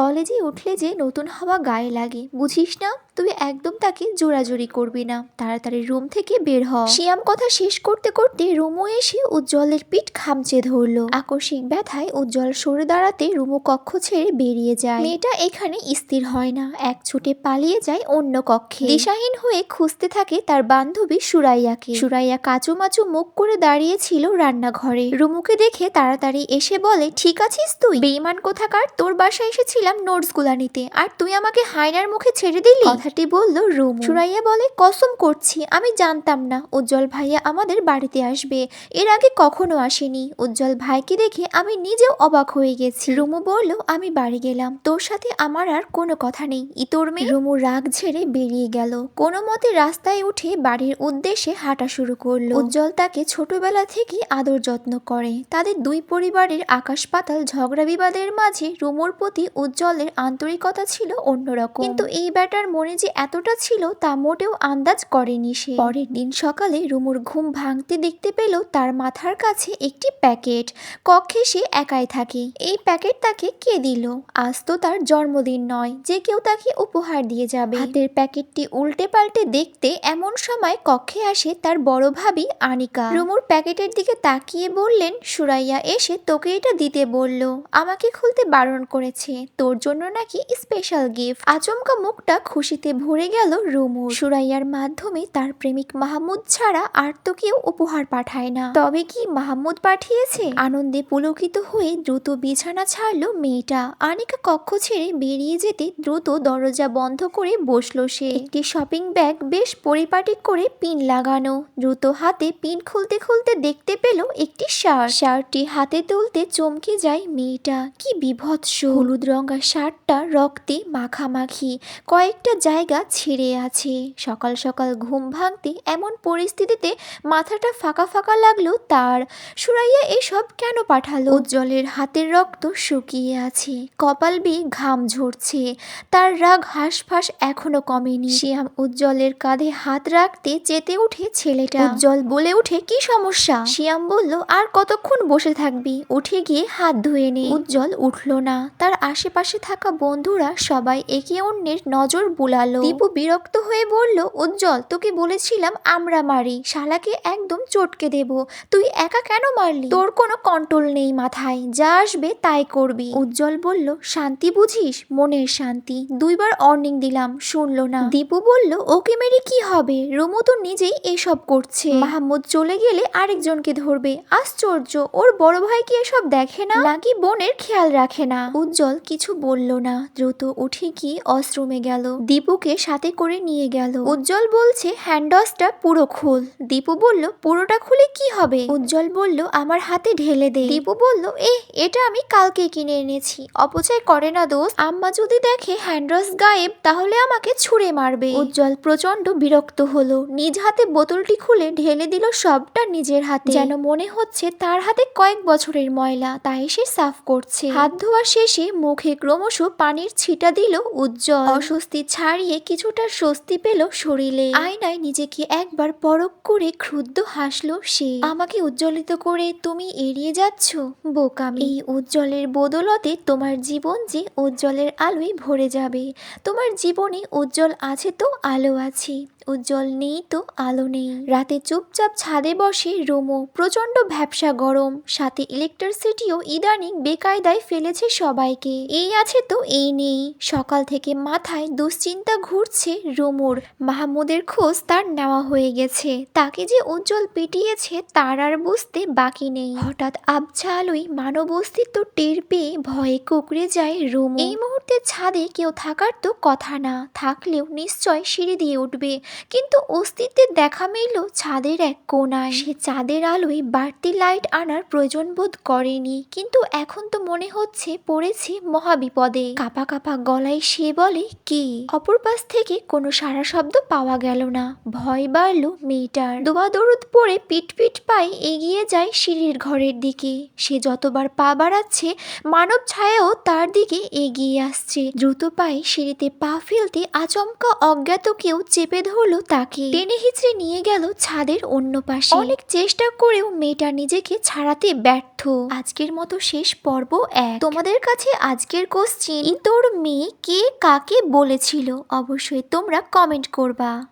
কলেজে উঠলে যে নতুন হাওয়া গায়ে লাগে বুঝিস না? তুই একদম তাকে জোরাজুরি করবি না। তাড়াতাড়ি রুম থেকে বের হ। শিয়াম কথা শেষ করতে করতে রুমু এসে উজ্জ্বলের পিঠ খামচে ধরলো। আকস্মিক ব্যথায় উজ্জ্বল সরে দাঁড়াতে রুমু কক্ষ ছেড়ে বেরিয়ে যায়। মেয়েটা এখানে স্থির হয় না, এক ছুটে পালিয়ে যায় অন্য কক্ষে। দিশাহীন হয়ে খুঁজতে থাকে তার বান্ধবী সুরাইয়াকে। সুরাইয়া কাচুমাচু মুখ করে দাঁড়িয়েছিল রান্নাঘরে। রুমুকে দেখে তাড়াতাড়ি এসে বলে, ঠিক আছিস তুই? বেইমান কোথাকার? তোর বাসায় এসেছিলাম নোটসগুলা নিতে। আর তুই আমাকে হায়নার মুখে ছেড়ে দিলি? কথাটি বলল রুমু। সুরাইয়া বলে কসম করছি আমি জানতাম না উজ্জ্বল ভাইয়া আমাদের বাড়িতে আসবে। এর আগে কখনো আসেনি। উজ্জ্বল ভাইকে দেখে আমি নিজেও অবাক হয়ে গেছি। রুমু বলল আমি বাড়ি গেলাম। তোর সাথে আমার আর কোনো কথা নেই। ইতোর মেয়ে? রুমু রাগ ঝেড়ে বেরিয়ে গেল। কোনো মতে রাস্তায় উঠে বাড়ির উদ্দেশ্যে হাঁটা শুরু করল। উজ্জ্বল তাকে ছোটবেলা থেকে আদর যত্ন করে। তাদের দুই পরিবারের আকাশ পাতাল ঝগড়া বিবাদের মাঝে রুমুর প্রতি উজ্জ্বলের আন্তরিকতা ছিল অন্যরকম। কিন্তু এই ব্যাটার মনে যে এতটা ছিল তা মোটেও আন্দাজ করেনি সে। পরের দিন সকালে রুমুর ঘুম ভাঙতে দেখতে পেল তার মাথার কাছে একটি প্যাকেট। কক্ষে সে একাই থাকে। এই প্যাকেট তাকে কে দিল? আজ তো তার জন্মদিন নয়, যে কেউ তাকে উপহার দিয়ে যাবে। হাতের প্যাকেটটি উল্টে পাল্টে দেখতে এমন সময় কক্ষে আসে তার বড় ভাবি আনিকা। রুমুর প্যাকেটের দিকে তাকিয়ে বললেন, সুরাইয়া এসে তোকে এটা দিতে বলল। আমাকে খুলতে বারণ করেছে। তোর জন্য নাকি স্পেশাল গিফট আচমকা মুখটা খুশিতে ভরে গেল রুমু সুরাইয়ার মাধ্যমে তার প্রেমিক মাহমুদ ছাড়া আর তো কেউ উপহার পাঠায় না। তবে কি মাহমুদ পাঠিয়েছে? আনন্দে পুলকিত হয়ে দ্রুত বিছানা ছাড়লো মেয়েটা। আনিকা কক্ষ ছেড়ে বেরিয়ে যেতে দ্রুত দরজা বন্ধ করে বসল সে। একটি শপিং ব্যাগ বেশ পরিপাটি করে পিন লাগানো। দ্রুত হাতে পিন খুলতে খুলতে দেখতে পেল একটি শার্ট শার্টটি হাতে তুলতে চমকে যায় মেয়েটা। কি বিভৎস। হলুদ রঙা শার্টটা রক্তে মাখামাখি। কয়েকটা জায়গা ছিঁড়ে আছে। সকাল সকাল ঘুম ভাঙতে এমন পরিস্থিতিতে মাথাটা ফাঁকা ফাঁকা লাগল তার। সুরাইয়া এসব কেন পাঠালো? উজ্জ্বলের হাতের রক্ত শুকিয়ে আছে। কপাল বেয়ে ঘাম ঝরছে। তার রাগ হাঁসফাঁস এখনও কমেনি। শিয়াম উজ্জ্বলের কাঁধে হাত রাখতে চেতে উঠে ছেলেটা। উজ্জ্বল বলে উঠে কি সমস্যা? শিয়াম বলল, আর কতক্ষণ বসে থাকবি? উঠে গিয়ে হাত ধুয়ে নে। উজ্জ্বল উঠল না। তার আশেপাশে থাকা বন্ধুরা সবাই একে অন্যের নজর বুলালো দীপু বিরক্ত হয়ে বলল, উজ্জ্বল, তোকে বলেছিলাম আমরা মারি। শালাকে একদম চটকে দেব। তুই একা কেন মারলি? তোর কোনো কন্ট্রোল নেই মাথায়। যা আসবে তাই করবি। উজ্জ্বল বলল, শান্তি বুঝিস? মনের শান্তি। দুইবার অর্নিং দিলাম, শুনলো না। দীপু বলল, ওকে মেরে কি হবে? রুমু তো নিজেই এসব করছে। মাহমুদ চলে গেলে আরেকজনকে ধরবে। আশ্চর্য, ওর বড় ভাই কি এসব দেখে না? নাকি বোনের খেয়াল রাখে না? উজ্জ্বল কিছু বলল না। দ্রুত উঠে গিয়ে অশ্রমে গেল। দীপুকে সাথে করে নিয়ে গেল। উজ্জ্বল বলছে হ্যান্ডসটা পুরো খোল। দীপু বলল, পুরোটা খুলে কি হবে? উজ্জ্বল বলল, আমার হাতে ঢেলে দে। দীপু বলল এ এটা আমি কালকে কিনে এনেছি। অপচয় করে না দোস্ত। আম্মা যদি দেখে হ্যান্ডস গায়েব, তাহলে আমাকে ছুঁড়ে মারবে। উজ্জ্বল প্রচণ্ড বিরক্ত হলো। নিজ হাতে বোতলটি খুলে ঢেলে দিল সবটা নিজের হাতে। যেন মনে হচ্ছে তার হাতে কয়েক বছরের ময়লা, তাই সে সাফ করছে। হাত ধোয়া শেষে মুখে ক্রমশ পানির ছিটা দিল উজ্জ্বল। অস্বস্তি ছাড়িয়ে কিছুটা স্বস্তি পেল শরীরে। আয়নায় নিজেকে একবার পরক করে ক্ষুদ্র হাসলো সে। আমাকে উজ্জ্বলিত করে তুমি এড়িয়ে যাচ্ছ? বোকামি। এই উজ্জ্বলের বদলতে তোমার জীবন যে উজ্জ্বলের আলোয় ভরে যাবে। তোমার জীবনে উজ্জ্বল আছে তো, আলো আছে। উজ্জ্বল নেই তো আলো নেই। রাতে চুপচাপ ছাদে বসে রোমো প্রচণ্ড ভ্যাবসা গরম। সাথে ইলেকট্রিসিটিও ইদানিং বেকায়দায় ফেলেছে সবাইকে। এই আছে তো এই নেই। সকাল থেকে মাথায় দুশ্চিন্তা ঘুরছে রোমোর। মাহমুদের খোঁজ তার নেওয়া হয়ে গেছে। তাকে যে উজ্জ্বল পিটিয়েছে তার আর বুঝতে বাকি নেই। হঠাৎ আবছা আলোয় মানব অস্তিত্ব টের পেয়ে ভয়ে কুকড়ে যায় রুম। এই মুহূর্তে ছাদে কেউ থাকার তো কথা না। থাকলেও নিশ্চয় সিঁড়ি দিয়ে উঠবে। কিন্তু অস্তিত্বের দেখা মিলল ছাদের এক কোনায় সে চাঁদের আলোয় বাড়তি লাইট আনার প্রয়োজন বোধ করেনি। কিন্তু এখন তো মনে হচ্ছে পড়েছে মহাবিপদে। কাপা কাপা গলায় সে বলে, কি? অপর পাশ থেকে কোনো সারা শব্দ পাওয়া গেল না। ভয় বাড়ল মেয়েটার। দোয়া দরুদ পরে পিট পিট পায়ে এগিয়ে যায় সিঁড়ির ঘরের দিকে। সে যতবার পা বাড়াচ্ছে, মানব ছায়াও তার দিকে এগিয়ে আসছে। দ্রুত পায়ে সিঁড়িতে পা ফেলতে আচমকা অজ্ঞাত কেউ চেপে ধরলো তাকে। টেনে হিচড়ে নিয়ে গেল ছাদের অন্য পাশে। অনেক চেষ্টা করেও মেয়েটা নিজেকে ছাড়াতে ব্যর্থ। আজকের মতো শেষ পর্ব এক। তোমাদের কাছে আজকের কোশ্চিন তোর মেয়ে কে কাকে বলেছিল? অবশ্যই তোমরা কমেন্ট করবা।